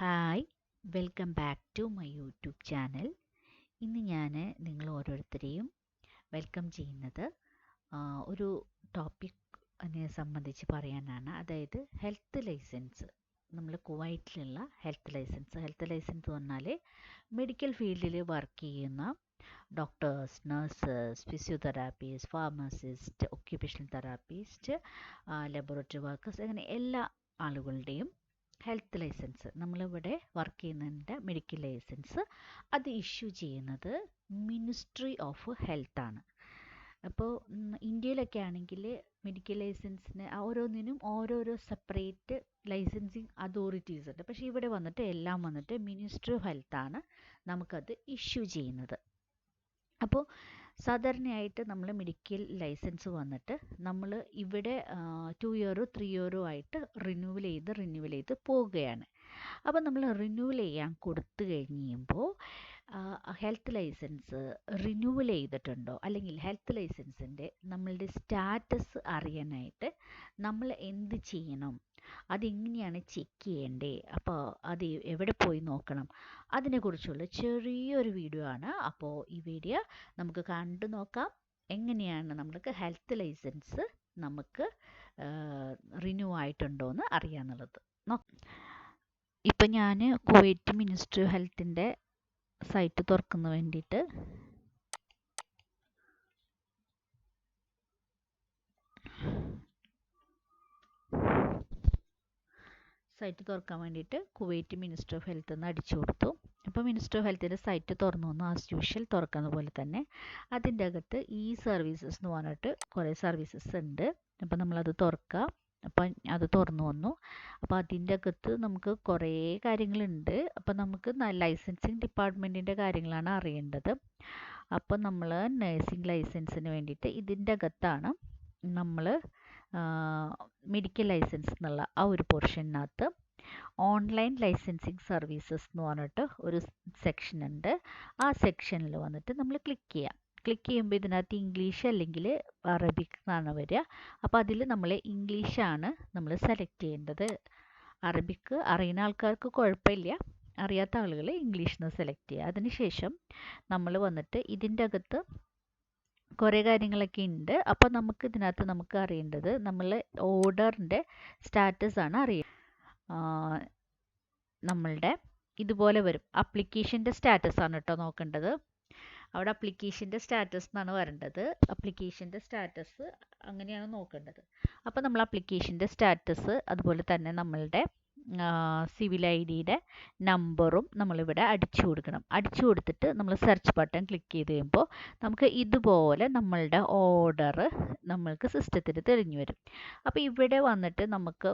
Hi welcome back to my YouTube channel ഇന്ന് ഞാൻ നിങ്ങൾ ഓരോരുത്തരെയും വെൽക്കം ചെയ്യുന്നത് ഒരു ടോപ്പിക്കിനെ സംബന്ധിച്ച് പറയാനാണ്. അതായത് ഹെൽത്ത് ലൈസൻസ് നമ്മൾ കുവൈറ്റിലുള്ള ഹെൽത്ത് ലൈസൻസ് ഹെൽത്ത് ലൈസൻസ് പറഞ്ഞാൽ മെഡിക്കൽ ഫീൽഡിൽ വർക്ക് ചെയ്യുന്ന doctors nurses physiotherapist pharmacist occupational therapist laboratory workers അങ്ങനെ എല്ലാ ആളുകളുടെയും ഹെൽത്ത് ലൈസൻസ് നമ്മളിവിടെ വർക്ക് ചെയ്യുന്നതിന്റെ മെഡിക്കൽ ലൈസൻസ് അത് ഇഷ്യൂ ചെയ്യുന്നത് മിനിസ്ട്രി ഓഫ് ഹെൽത്ത് ആണ്. അപ്പോൾ ഇന്ത്യയിലൊക്കെ ആണെങ്കിൽ മെഡിക്കൽ ലൈസൻസിന് ഓരോന്നിനും ഓരോരോ സെപ്പറേറ്റ് ലൈസൻസിങ് അതോറിറ്റീസ് ഉണ്ട്. പക്ഷേ ഇവിടെ വന്നിട്ട് എല്ലാം വന്നിട്ട് മിനിസ്ട്രി ഓഫ് ഹെൽത്താണ് നമുക്കത് ഇഷ്യൂ ചെയ്യുന്നത്. അപ്പോൾ സാധാരണയായിട്ട് നമ്മൾ മെഡിക്കൽ ലൈസൻസ് വന്നിട്ട് നമ്മൾ ഇവിടെ ടു ഇയറോ ത്രീ ഇയറോ ആയിട്ട് റിന്യൂവൽ ചെയ്ത് റിന്യൂവൽ ചെയ്ത് പോവുകയാണ്. അപ്പോൾ നമ്മൾ റിന്യൂവൽ ചെയ്യാൻ കൊടുത്തു കഴിയുമ്പോൾ ഹെൽത്ത് ലൈസൻസ് റിന്യൂവൽ ചെയ്തിട്ടുണ്ടോ? അല്ലെങ്കിൽ ഹെൽത്ത് ലൈസൻസിന്റെ നമ്മളുടെ സ്റ്റാറ്റസ് അറിയാനായിട്ട് നമ്മൾ എന്ത് ചെയ്യണം? അതെങ്ങനെയാണ് ചെക്ക് ചെയ്യേണ്ടേ? അപ്പോൾ അത് എവിടെ പോയി നോക്കണം? അതിനെക്കുറിച്ചുള്ള ചെറിയൊരു വീഡിയോ ആണ്. അപ്പോൾ ഈ വീഡിയോ നമുക്ക് കണ്ടു നോക്കാം. എങ്ങനെയാണ് നമ്മൾക്ക് ഹെൽത്ത് ലൈസൻസ് നമുക്ക് റിന്യൂ ആയിട്ടുണ്ടോ എന്ന് അറിയാന്നുള്ളത് ഇപ്പം ഞാൻ കുവൈറ്റ് ഓഫ് ഹെൽത്തിന്റെ സൈറ്റ് തുറക്കുന്ന വേണ്ടിയിട്ട്. സൈറ്റ് തുറക്കാൻ വേണ്ടിയിട്ട് കുവൈറ്റ് മിനിസ്റ്റർ ഓഫ് ഹെൽത്ത് എന്ന് അടിച്ചു കൊടുത്തു. അപ്പോൾ മിനിസ്റ്റർ ഓഫ് ഹെൽത്തിന്റെ സൈറ്റ് തുറന്നു വന്നു ആസ് യൂഷ്വൽ തുറക്കുന്ന പോലെ തന്നെ. അതിന്റെ അകത്ത് ഈ സർവീസസ് എന്ന് പറഞ്ഞിട്ട് കുറേ സർവീസസ് ഉണ്ട്. അപ്പോൾ നമ്മളത് തുറക്കുക അപ്പം അത് തുറന്നു വന്നു. അപ്പോൾ അതിന്റെ അകത്ത് നമുക്ക് കുറേ കാര്യങ്ങളുണ്ട്. അപ്പോൾ നമുക്ക് ലൈസൻസിങ് ഡിപ്പാർട്ട്മെന്റിന്റെ കാര്യങ്ങളാണ് അറിയേണ്ടത്. അപ്പോൾ നമ്മൾ നഴ്സിംഗ് ലൈസൻസിന് വേണ്ടിയിട്ട് ഇതിന്റെ അകത്താണ് നമ്മൾ മെഡിക്കൽ ലൈസൻസ് എന്നുള്ള ആ ഒരു പോർഷനകത്ത് ഓൺലൈൻ ലൈസൻസിങ് സർവീസസ് എന്ന് പറഞ്ഞിട്ട് ഒരു സെക്ഷൻ ഉണ്ട്. ആ സെക്ഷനിൽ വന്നിട്ട് നമ്മൾ ക്ലിക്ക് ചെയ്യുക ക്ലിക്ക് ചെയ്യുമ്പോൾ ഇതിനകത്ത് ഇംഗ്ലീഷ് അല്ലെങ്കിൽ അറബിക് എന്നാണ് വരിക. അപ്പോൾ അതിൽ നമ്മൾ ഇംഗ്ലീഷാണ് നമ്മൾ സെലക്ട് ചെയ്യേണ്ടത്. അറബിക്ക് അറിയുന്ന ആൾക്കാർക്ക് കുഴപ്പമില്ല. അറിയാത്ത ആളുകൾ ഇംഗ്ലീഷിൽ നിന്ന് സെലക്ട് ചെയ്യുക. അതിനുശേഷം നമ്മൾ വന്നിട്ട് ഇതിന്റെ അകത്ത് കുറേ കാര്യങ്ങളൊക്കെ ഉണ്ട് അപ്പോൾ നമുക്ക് ഇതിനകത്ത് നമുക്ക് അറിയേണ്ടത് നമ്മൾ ഓർഡറിന്റെ സ്റ്റാറ്റസ് ആണ് അറിയുക നമ്മളുടെ ഇതുപോലെ വരും. അപ്ലിക്കേഷന്റെ സ്റ്റാറ്റസ് ആണ് കേട്ടോ നോക്കേണ്ടത്. അവിടെ അപ്ലിക്കേഷന്റെ സ്റ്റാറ്റസ് എന്നാണ് വരേണ്ടത്. അപ്ലിക്കേഷന്റെ സ്റ്റാറ്റസ് അങ്ങനെയാണ് നോക്കേണ്ടത്. അപ്പോൾ നമ്മൾ അപ്ലിക്കേഷന്റെ സ്റ്റാറ്റസ് അതുപോലെ തന്നെ നമ്മളുടെ സിവിൽ ഐ ഡിയുടെ നമ്പറും നമ്മളിവിടെ അടിച്ചു കൊടുക്കണം. അടിച്ചു കൊടുത്തിട്ട് നമ്മൾ സെർച്ച് ബട്ടൺ ക്ലിക്ക് ചെയ്ത് കഴിയുമ്പോൾ നമുക്ക് ഇതുപോലെ നമ്മളുടെ ഓർഡർ നമ്മൾക്ക് സിസ്റ്റത്തിൽ തെളിഞ്ഞു വരും. അപ്പോൾ ഇവിടെ വന്നിട്ട് നമുക്ക്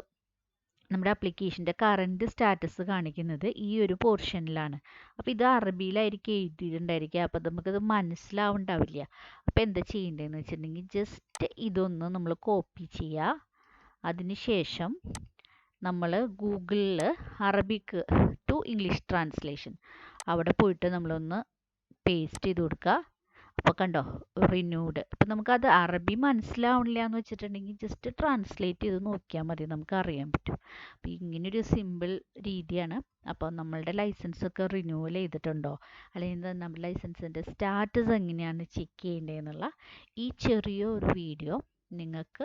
നമ്മുടെ അപ്ലിക്കേഷന്റെ കറന്റ് സ്റ്റാറ്റസ് കാണിക്കുന്നത് ഈ ഒരു പോർഷനിലാണ് അപ്പോൾ ഇത് അറബിയിലായിരിക്കും എഴുതിയിട്ടുണ്ടായിരിക്കുക. അപ്പോൾ നമുക്കത് മനസ്സിലാവുണ്ടാവില്ല അപ്പോൾ എന്താ ചെയ്യേണ്ടതെന്ന് വെച്ചിട്ടുണ്ടെങ്കിൽ ജസ്റ്റ് ഇതൊന്ന് നമ്മൾ കോപ്പി ചെയ്യുക. അതിനുശേഷം നമ്മൾ ഗൂഗിളിൽ അറബിക്ക് ടു ഇംഗ്ലീഷ് ട്രാൻസ്ലേഷൻ അവിടെ പോയിട്ട് നമ്മളൊന്ന് പേസ്റ്റ് ചെയ്ത് കൊടുക്കുക. അപ്പോൾ കണ്ടോ റിന്യൂഡ് അപ്പം നമുക്കത് അറബി മനസ്സിലാവണില്ല എന്ന് വെച്ചിട്ടുണ്ടെങ്കിൽ ജസ്റ്റ് ട്രാൻസ്ലേറ്റ് ചെയ്ത് നോക്കിയാൽ മതി. നമുക്ക് അറിയാൻ പറ്റും. അപ്പോൾ ഇങ്ങനൊരു സിമ്പിൾ രീതിയാണ്. അപ്പോൾ നമ്മളുടെ ലൈസൻസ് ഒക്കെ റിന്യൂവൽ ചെയ്തിട്ടുണ്ടോ? അല്ലെങ്കിൽ നമ്മുടെ ലൈസൻസിന്റെ സ്റ്റാറ്റസ് എങ്ങനെയാണ് ചെക്ക് ചെയ്യേണ്ടതെന്നുള്ള ഈ ചെറിയ ഒരു വീഡിയോ നിങ്ങൾക്ക്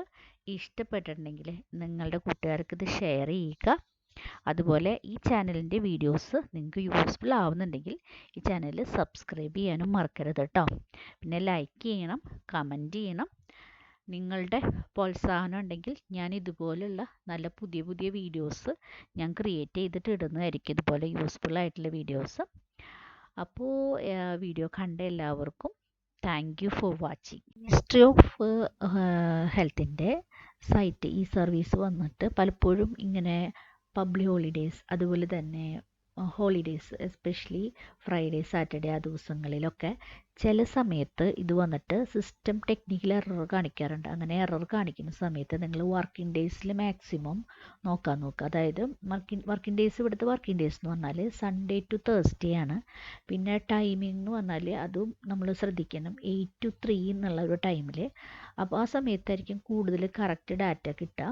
ഇഷ്ടപ്പെട്ടിട്ടുണ്ടെങ്കിൽ നിങ്ങളുടെ കൂട്ടുകാർക്ക് ഇത് ഷെയർ ചെയ്യുക. അതുപോലെ ഈ ചാനലിന്റെ വീഡിയോസ് നിങ്ങൾക്ക് യൂസ്ഫുൾ ആവുന്നുണ്ടെങ്കിൽ ഈ ചാനൽ സബ്സ്ക്രൈബ് ചെയ്യാനും മറക്കരുത് കേട്ടോ പിന്നെ ലൈക്ക് ചെയ്യണം കമന്റ് ചെയ്യണം നിങ്ങളുടെ പ്രോത്സാഹനം ഉണ്ടെങ്കിൽ ഞാൻ ഇതുപോലുള്ള നല്ല പുതിയ പുതിയ വീഡിയോസ് ഞാൻ ക്രിയേറ്റ് ചെയ്തിട്ട് ഇടുന്നതായിരിക്കും. ഇതുപോലെ യൂസ്ഫുൾ ആയിട്ടുള്ള വീഡിയോസ് അപ്പോൾ വീഡിയോ കണ്ട എല്ലാവർക്കും thank you for watching ministry of ഹെൽത്തിന്റെ സൈറ്റ് ഈ സർവീസ് വന്നിട്ട് പലപ്പോഴും ഇങ്ങനെ പബ്ലിക് ഹോളിഡേയ്സ് അതുപോലെ തന്നെ ഹോളിഡേയ്സ് എസ്പെഷ്യലി ഫ്രൈഡേ സാറ്റർഡേ ആ ദിവസങ്ങളിലൊക്കെ ചില സമയത്ത് ഇത് വന്നിട്ട് സിസ്റ്റം ടെക്നിക്കൽ എറർ കാണിക്കാറുണ്ട്. അങ്ങനെ എറർ കാണിക്കുന്ന സമയത്ത് നിങ്ങൾ വർക്കിംഗ് ഡേയ്സിൽ മാക്സിമം നോക്കാൻ നോക്കുക. അതായത് വർക്കിംഗ് വർക്കിംഗ് ഡേയ്സ് ഇവിടുത്തെ വർക്കിംഗ് ഡേയ്സ് എന്ന് പറഞ്ഞാൽ സൺഡേ ടു തേഴ്സ്ഡേ ആണ്. പിന്നെ ടൈമിംഗ് എന്ന് പറഞ്ഞാൽ അതും നമ്മൾ ശ്രദ്ധിക്കണം. എയ്റ്റ് ടു ത്രീ എന്നുള്ള ഒരു ടൈമിൽ അപ്പോൾ ആ സമയത്തായിരിക്കും കൂടുതൽ കറക്റ്റ് ഡാറ്റ കിട്ടുക.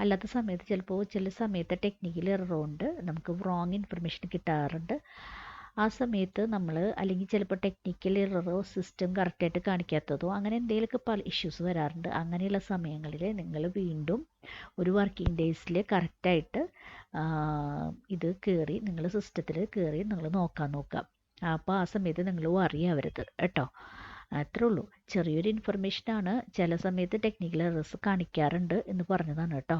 അല്ലാത്ത സമയത്ത് ചിലപ്പോൾ ചില സമയത്ത് ടെക്നിക്കൽ ഉണ്ട്. നമുക്ക് റോങ് ഇൻഫർമേഷൻ കിട്ടാറുണ്ട്. ആ സമയത്ത് നമ്മൾ അല്ലെങ്കിൽ ചിലപ്പോൾ ടെക്നിക്കൽ എററോ സിസ്റ്റം കറക്റ്റായിട്ട് കാണിക്കാത്തതോ അങ്ങനെ എന്തെങ്കിലുമൊക്കെ പല ഇഷ്യൂസ് വരാറുണ്ട്. അങ്ങനെയുള്ള സമയങ്ങളിൽ നിങ്ങൾ വീണ്ടും ഒരു വർക്കിംഗ് ഡേയ്സിൽ കറക്റ്റായിട്ട് ഇത് കയറി നിങ്ങൾ സിസ്റ്റത്തിൽ കയറി നിങ്ങൾ നോക്കാൻ നോക്കുക. അപ്പോൾ ആ സമയത്ത് നിങ്ങൾ വറി ആവരുത്. കേട്ടോ. അത്രേ ഉള്ളൂ. ചെറിയൊരു ഇൻഫർമേഷനാണ് ചില സമയത്ത് ടെക്നിക്കൽ എറേഴ്സ് കാണിക്കാറുണ്ട് എന്ന് പറഞ്ഞതാണ് കേട്ടോ.